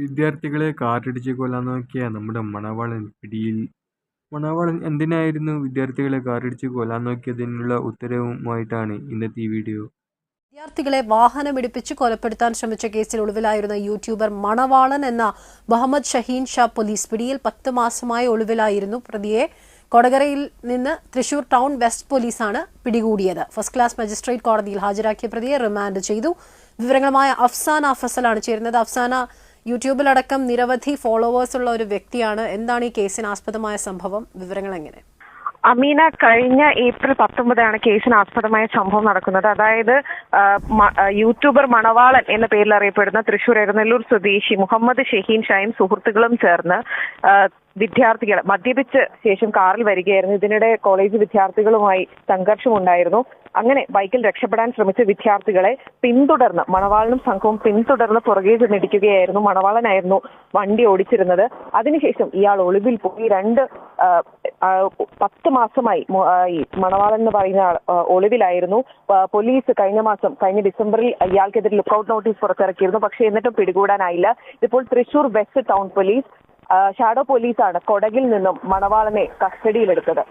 വിദ്യാർത്ഥികളെ കാറിടിച്ച് കൊല്ലാൻ നോക്കിയ നമ്മുടെ മണവാളൻ പിടിയിൽ മണവാളൻ എന്തിനായിരുന്നു വിദ്യാർത്ഥികളെ കാറിടിച്ച് കൊല്ലാൻ നോക്കിയതിനുള്ള ഉത്തരവുമായിട്ടാണ് ഇന്നത്തെ ഈ വീഡിയോ. വിദ്യാർത്ഥികളെ വാഹനമിടിപ്പിച്ച് കൊലപ്പെടുത്താൻ ശ്രമിച്ച കേസിൽ ഒളിവിലായിരുന്ന യൂട്യൂബർ മണവാളൻ എന്ന മുഹമ്മദ് ഷഹീൻ ഷാ പോലീസ് പിടിയിൽ പത്ത് മാസമായി ഒളിവിലായിരുന്നു. പ്രതിയെ കൊടകരയിൽ നിന്ന് തൃശൂർ ടൗൺ വെസ്റ്റ് പോലീസാണ് പിടികൂടിയത്. ഫസ്റ്റ് ക്ലാസ് മജിസ്ട്രേറ്റ് കോടതിയിൽ ഹാജരാക്കിയ പ്രതിയെ റിമാൻഡ് ചെയ്തു. വിവരങ്ങളുമായ അഫ്സാന ഫസലാണ് ചേരുന്നത്. അഫ്സാന യൂട്യൂബിലടക്കം നിരവധി ഫോളോവേഴ്സ് ഉള്ള ഒരു വ്യക്തിയാണ്. എന്താണ് ഈ കേസിന് ആസ്പദമായ സംഭവം? വിവരങ്ങൾ എങ്ങനെ? അമീന കഴിഞ്ഞ ഏപ്രിൽ പത്തൊമ്പതാണ് കേസിന് ആസ്പദമായ സംഭവം നടക്കുന്നത്. അതായത് യൂട്യൂബർ മണവാളൻ എന്ന പേരിൽ അറിയപ്പെടുന്ന തൃശൂർ എരനെല്ലൂർ സ്വദേശി മുഹമ്മദ് ഷഹീൻ ഷായും സുഹൃത്തുക്കളും ചേർന്ന് വിദ്യാർത്ഥികൾ മദ്യപിച്ച് ശേഷം കാറിൽ വരികയായിരുന്നു. ഇതിനിടെ കോളേജ് വിദ്യാർത്ഥികളുമായി സംഘർഷമുണ്ടായിരുന്നു. അങ്ങനെ ബൈക്കിൽ രക്ഷപ്പെടാൻ ശ്രമിച്ച വിദ്യാർത്ഥികളെ പിന്തുടർന്ന് മണവാളനും സംഘവും പിന്തുടർന്ന് പുറകെ ചെന്നിടിക്കുകയായിരുന്നു മണവാളനായിരുന്നു വണ്ടി ഓടിച്ചിരുന്നത്. അതിനുശേഷം ഇയാൾ ഒളിവിൽ പോയി രണ്ട് പത്ത് മാസമായി മണവാളൻ എന്ന് പറയുന്ന ആൾ ഒളിവിലായിരുന്നു. പോലീസ് കഴിഞ്ഞ മാസം കഴിഞ്ഞ ഡിസംബറിൽ ഇയാൾക്കെതിരെ ലുക്കൌട്ട് നോട്ടീസ് പുറത്തിറക്കിയിരുന്നു. പക്ഷേ എന്നിട്ടും പിടികൂടാനായില്ല. ഇപ്പോൾ Thrissur west town police shadow പോലീസാണ് കൊടകിൽ നിന്നും മണവാളനെ കസ്റ്റഡിയിലെടുത്തത്.